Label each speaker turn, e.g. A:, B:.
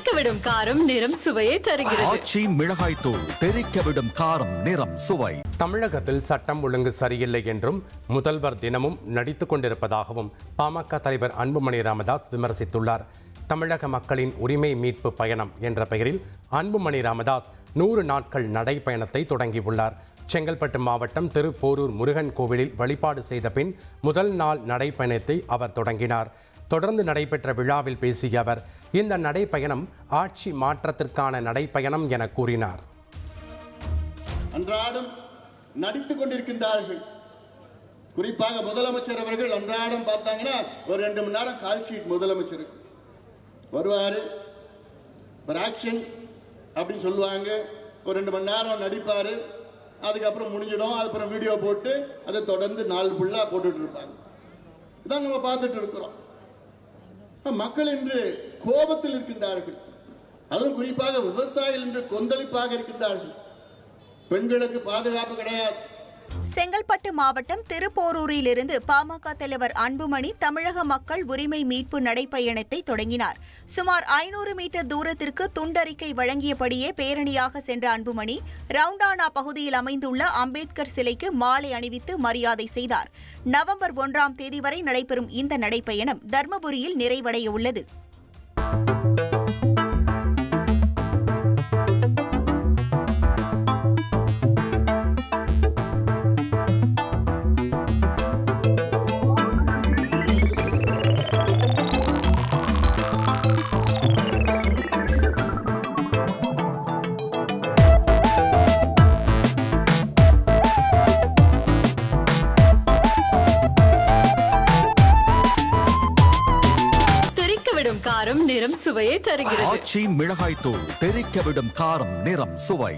A: தெறிக்கவிடும் காரம் நிறம் சுவையை தருகிறது.
B: ஆச்சி மிளகாய் தூள் தெறிக்க விடும் காரம் நிறம் சுவை.
C: தமிழகத்தில் சட்டம் ஒழுங்கு சரியில்லை என்றும் முதல்வர் தினமும் நடித்துக் கொண்டிருப்பதாகவும் பாமக தலைவர் அன்புமணி ராமதாஸ் விமர்சித்துள்ளார். தமிழக மக்களின் உரிமை மீட்பு பயணம் என்ற பெயரில் அன்புமணி ராமதாஸ் நூறு நாட்கள் நடைப்பயணத்தை தொடங்கியுள்ளார். செங்கல்பட்டு மாவட்டம் திருப்போரூர் முருகன் கோவிலில் வழிபாடு செய்த பின் முதல் நாள் நடைப்பயணத்தை அவர் தொடங்கினார். தொடர்ந்து நடைபெற்ற விழாவில் பேசிய அவர் இந்த நடைப்பயணம் ஆட்சி மாற்றத்திற்கான நடைப்பயணம் என கூறினார்.
D: அன்றாடம் நடித்துக் கொண்டிருக்கின்றார்கள். குறிப்பாக முதலமைச்சர் அவர்கள் அன்றாடம் பார்த்தாங்கன்னா ஒரு ரெண்டு மணி நேரம் கால் ஷீட் முதலமைச்சருக்கு வருவாரு ஒரு ஆக்ஷன் அப்படின்னு சொல்லுவாங்க. ஒரு ரெண்டு மணி நேரம் நடிப்பாரு. அதுக்கப்புறம் முடிஞ்சிடும். அதுக்கப்புறம் வீடியோ போட்டு அதை தொடர்ந்து நாள் ஃபுல்லாக போட்டுட்டு இருப்பாங்க. இதான் நம்ம பார்த்துட்டு இருக்கிறோம். மக்கள் இன்று கோபத்தில் இருக்கின்றார்கள். அதுவும் குறிப்பாக விவசாயிகள் இன்று கொந்தளிப்பாக இருக்கின்றார்கள். பெண்களுக்கு பாதுகாப்பு கிடையாது.
E: செங்கல்பட்டு மாவட்டம் திருப்போரூரிலிருந்து பாமக தலைவர் அன்புமணி தமிழக மக்கள் உரிமை மீட்பு நடைப்பயணத்தை தொடங்கினார். சுமார் ஐநூறு மீட்டர் தூரத்திற்கு துண்டறிக்கை வழங்கியபடியே பேரணியாக சென்ற அன்புமணி ரவுண்டானா பகுதியில் அமைந்துள்ள அம்பேத்கர் சிலைக்கு மாலை அணிவித்து மரியாதை செய்தார். நவம்பர் ஒன்றாம் தேதி வரை நடைபெறும் இந்த நடைப்பயணம் தர்மபுரியில் நிறைவடைய உள்ளது
A: தெறிக்கவிடும் காரம் நிறம் சுவையை தருகிறது.
B: ஆச்சி மிளகாய் தூள் தெறிக்க விடும் காரம் நிறம் சுவை.